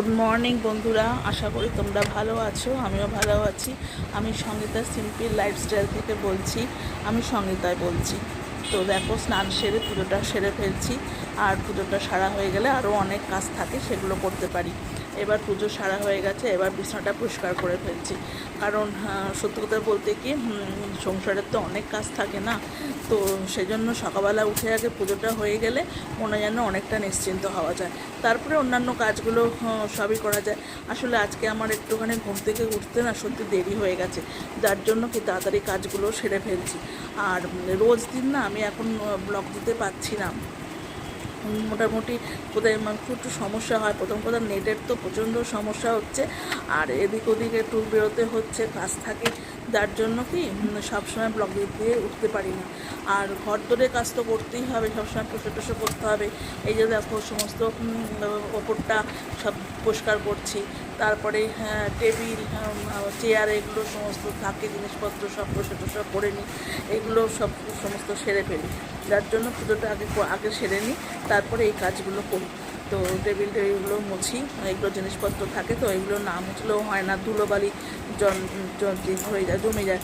Good morning বন্ধুরা। আশা করি তোমরা ভালো আছো, আমিও ভালো আছি। আমি সঙ্গীতা সিম্পল লাইফস্টাইল থেকে বলছি, আমি সঙ্গীতায় বলছি। তো দেখো, স্নান সেরে পুজোটা সেরে ফেলছি, আর পুজোটা সারা হয়ে গেলে আরও অনেক কাজ থাকে, সেগুলো করতে পারি। এবার পুজো সারা হয়ে গেছে এবার বিছানাটা পরিষ্কার করে ফেলছি। কারণ আহ, সত্যি কথা বলতে কি সংসারের তো অনেক কাজ থাকে না তো সেজন্য সকালবেলা উঠে আগে পুজোটা হয়ে গেলে মনে যেন অনেকটা নিশ্চিন্ত হওয়া যায়। তারপরে অন্যান্য কাজগুলো সবই করা যায়। আসলে আজকে আমার একটুখানি ঘুম থেকে উঠতে না সত্যি দেরি হয়ে গেছে যার জন্য কি তাড়াতাড়ি কাজগুলো সেরে ফেলছি। আর রোজ দিন না আমি এখন ব্লগ দিতে পারছি না। মোটামুটি কোথায় মানে একটু সমস্যা হয়। প্রথম কথা নেটের তো প্রচণ্ড সমস্যা হচ্ছে। আর এদিক ওদিকে একটু বেরোতে হচ্ছে, কাজ থাকে। যার জন্য কি সবসময় ব্লগ দিয়ে উঠতে পারি না। আর ঘর দরে কাজ তো করতেই হবে সবসময় টোসো টোসো করতে হবে। এই যে দেখো সমস্ত ওপরটা সব পরিষ্কার করছি। তারপরে হ্যাঁ, টেবিল চেয়ার এগুলো সমস্ত থাকে জিনিসপত্র সব টোসো টোসো করে নিই। এগুলো সব সমস্ত সেরে ফেলি। যার জন্য পুজোটা আগে আগে সেরে নিই তারপরে এই কাজগুলো করি। তো টেবিল টেবিলগুলো মুছি, এগুলো জিনিসপত্র থাকে, তো এগুলো না মুছলেও হয় না, ধুলোবালি হয়ে যায়, জমে যায়।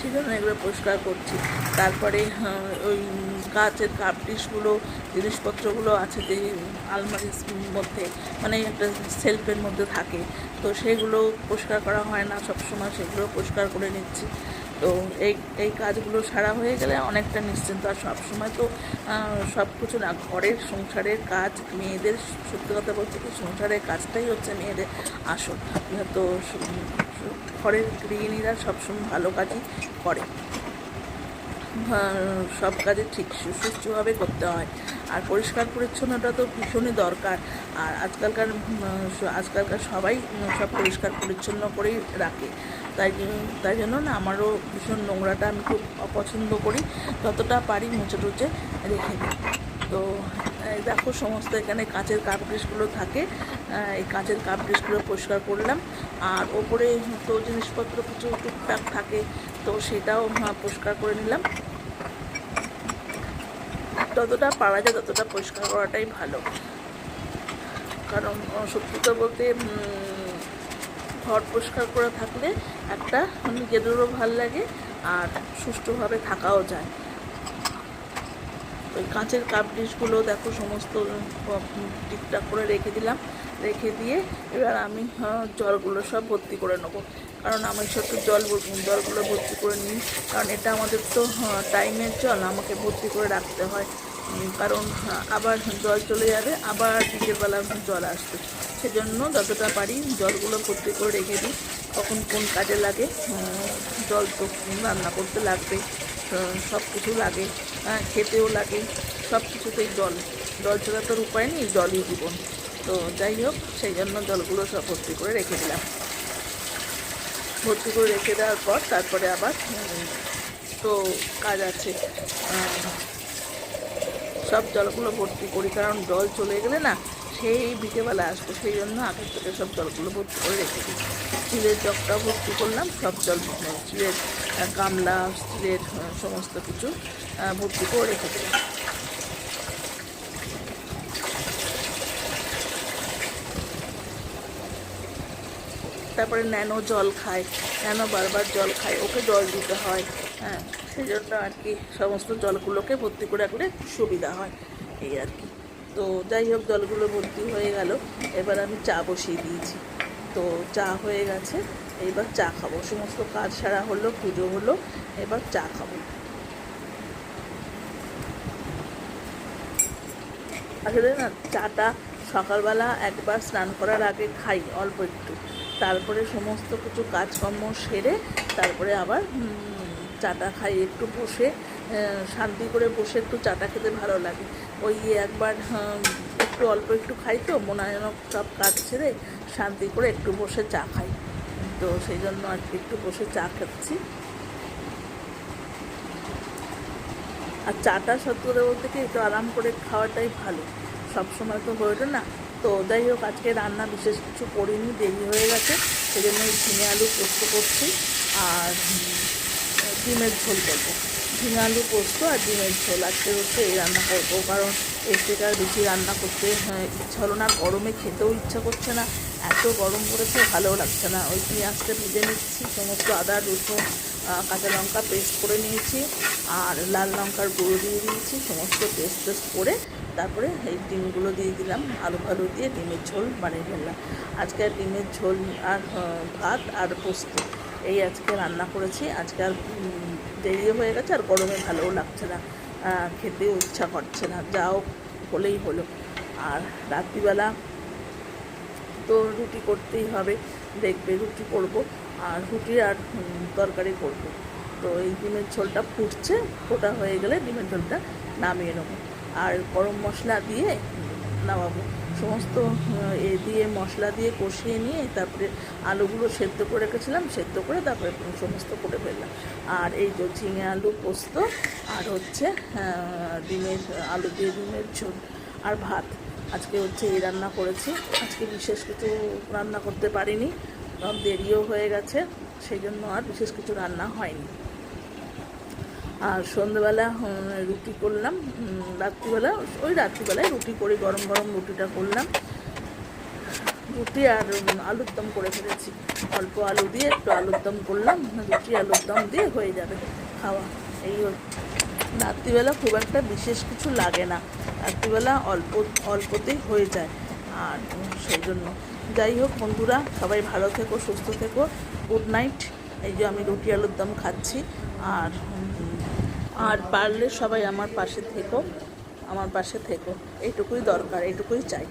সেই জন্য এগুলো পরিষ্কার করছি। তারপরে ওই গাছের কাপ ডিশগুলো জিনিসপত্রগুলো আছে যে আলমারির মধ্যে মানে একটা সেলফের মধ্যে থাকে, তো সেগুলো পরিষ্কার করা হয় না, সবসময় সেগুলো পরিষ্কার করে নিচ্ছি। তো এই এই কাজগুলো সারা হয়ে গেলে অনেকটা নিশ্চিন্ত। আর সবসময় তো সব কিছু না, ঘরের সংসারের কাজ, মেয়েদের, সত্যি কথা বলতে কি সংসারের কাজটাই হচ্ছে মেয়েদের আসল। তো ঘরের গৃহিণীরা সবসময় ভালো কাজই করে। সব কাজে ঠিক, সু- সুষ্ঠুভাবে করতে হয়। আর পরিষ্কার পরিচ্ছন্নতা তো ভীষণই দরকার। আর আজকালকার আজকালকার সবাই সব পরিষ্কার পরিচ্ছন্ন করেই রাখে। তাই তাই জন্য না আমারও ভীষণ নোংরাটা আমি খুব অপছন্দ করি। যতটা পারি মুছে টুচে রেখে দিই। তো দেখো সমস্ত এখানে কাঁচের কাপ ডিশগুলো থাকে। এই কাঁচের কাপ ডিশগুলো পরিষ্কার করলাম। আর ওপরে তো জিনিসপত্র কিছু টুকটাক থাকে। তো সেটাও পরিষ্কার করে নিলাম। যতটা পারা যায়, ততটা পরিষ্কার করাটাই ভালো। কারণ সত্যি কথা বলতে ঘর পরিষ্কার করে থাকলে একটা নিজেদেরও ভালো লাগে আর সুষ্ঠুভাবে থাকাও যায়। ওই কাঁচের কাপ ডিশগুলো দেখো, সমস্ত ঠিকঠাক করে রেখে দিলাম। রেখে দিয়ে এবার আমি জলগুলো সব ভর্তি করে নেব। কারণ আমি সব জল জলগুলো ভর্তি করে নিই। কারণ এটা আমাদের তো টাইমের জল আমাকে ভর্তি করে রাখতে হয়। কারণ আবার জল চলে যাবে আবার বিকেলবেলা জল আসবে। সেজন্য যতটা পারি জলগুলো ভর্তি করে রেখে দিই। কখন কোন কাজে লাগে জল তো রান্না করতে লাগবে সব কিছু লাগে হ্যাঁ, খেতেও লাগে সব কিছুতেই জল। জল ছাড়া তোর উপায় নেই জলই জীবন। তো যাই হোক সেই জন্য জলগুলো সব ভর্তি করে রেখে দিলাম। ভর্তি করে রেখে দেওয়ার পর তারপরে আবার তো কাজ আছে। সব জলগুলো ভর্তি করি, কারণ জল চলে গেলে না সেই বিকেবেলা আসব সেই জন্য আগের থেকে সব জলগুলো ভর্তি করে রেখে দিই। স্টিলের জগটা ভর্তি করলাম, সব জল স্টিলের গামলা, স্টিলের সমস্ত কিছু ভর্তি করে রেখে দিলাম। তারপরে ন্যানো জল খায়, ন্যানো বারবার জল খায়, ওকে জল দিতে হয় হ্যাঁ সেই জন্য আর কি সমস্ত জলগুলোকে ভর্তি করে রাখলে সুবিধা হয়, এই আর কি। তো যাই হোক, জলগুলো ভর্তি হয়ে গেল, এবার আমি চা বসিয়ে দিয়েছি। তো চা হয়ে গেছে, এবার চা খাব, সমস্ত কাজ সারা হলো, পুজো হলো, এবার চা খাব। আসলে না, চাটা সকালবেলা একবার স্নান করার আগে খাই, অল্প একটু। তারপরে সমস্ত কিছু কাজকর্ম সেরে তারপরে আবার চাটা খাই, একটু বসে শান্তি করে বসে একটু চাটা খেতে ভালো লাগে। ওই একবার একটু অল্প একটু খাই তো মনে যেন সব কাজ ছেড়ে শান্তি করে একটু বসে চা খাই। তো সেই জন্য আর একটু বসে চা খাচ্ছি। আর চাটা সত্যি বলতে কি, একটু আরাম করে খাওয়াটাই ভালো। সব সময় তো হয়ে না তো যাই হোক আজকে রান্না বিশেষ কিছু করিনি দেরি হয়ে গেছে সেই জন্য ঝিঙে আলু পোস্ত করছি আর ডিমের ঝোল করব। ঝিঙে আলু পোস্ত আর ডিমের ঝোল আজকে হচ্ছে এই রান্না করব কারণ এর থেকে আর বেশি রান্না করতে হ্যাঁ, ইচ্ছা হলো না গরমে খেতেও ইচ্ছা করছে না এত গরম পড়েছে ভালোও লাগছে না ওই পেঁয়াজটা ভেজে নিচ্ছি সমস্ত আদা রসুন কাঁচা লঙ্কা পেস্ট করে নিয়েছি আর লাল লঙ্কার গুঁড়ো দিয়ে দিয়েছি সমস্ত পেস্ট টেস্ট করে তারপরে এই ডিমগুলো দিয়ে দিলাম, আলু ফালু দিয়ে ডিমের ঝোল বানিয়ে ফেললাম। আজকে ডিমের ঝোল আর ভাত আর পোস্ত, এই আজকে রান্না করেছি। আজকে আর দেরিও হয়ে গেছে আর গরমে ভালোও লাগছে না খেতেও ইচ্ছা করছে না, যাও হলেই হলো। আর রাত্রিবেলা তো রুটি করতেই হবে, দেখবে রুটি করব আর রুটি আর তরকারি করব। তো এই ডিমের ঝোলটা ফুটছে, ফোটা হয়ে গেলে ডিমের ঝোলটা নামিয়ে নেব। আর গরম মশলা দিয়ে নামাবো। সমস্ত এ দিয়ে মশলা দিয়ে কষিয়ে নিয়ে তারপরে আলুগুলো সেদ্ধ করে রেখেছিলাম, সেদ্ধ করে তারপরে সমস্ত করে ফেললাম। আর এই যে ঝিঙে আলু পোস্ত আর হচ্ছে ডিমের, আলু দিয়ে ডিমের ঝোল আর ভাত। আজকে হচ্ছে এই রান্না করেছি। আজকে বিশেষ কিছু রান্না করতে পারিনি দেরিও হয়ে গেছে, সেই জন্য আর বিশেষ কিছু রান্না হয়নি। আর সন্ধ্যেবেলা রুটি করলাম। রাত্রিবেলা, ওই রাত্রিবেলায় রুটি করে, গরম গরম রুটিটা করলাম। রুটি আর আলুর দম করে ফেলেছি। অল্প আলু দিয়ে একটু আলুর দম করলাম। রুটি, আলুর দম দিয়ে হয়ে যাবে খাওয়া। এই রাত্রিবেলা খুব একটা বিশেষ কিছু লাগে না। রাত্রিবেলা অল্প, অল্পতেই হয়ে যায়। আর সেই জন্য। যাই হোক বন্ধুরা, সবাই ভালো থেকো, সুস্থ থেকো। Good night. এই যে আমি রুটি, আলুর দম খাচ্ছি। আর আর পারলে সবাই আমার পাশে থেকো আমার পাশে থেকো। এইটুকুই দরকার এইটুকুই চাই।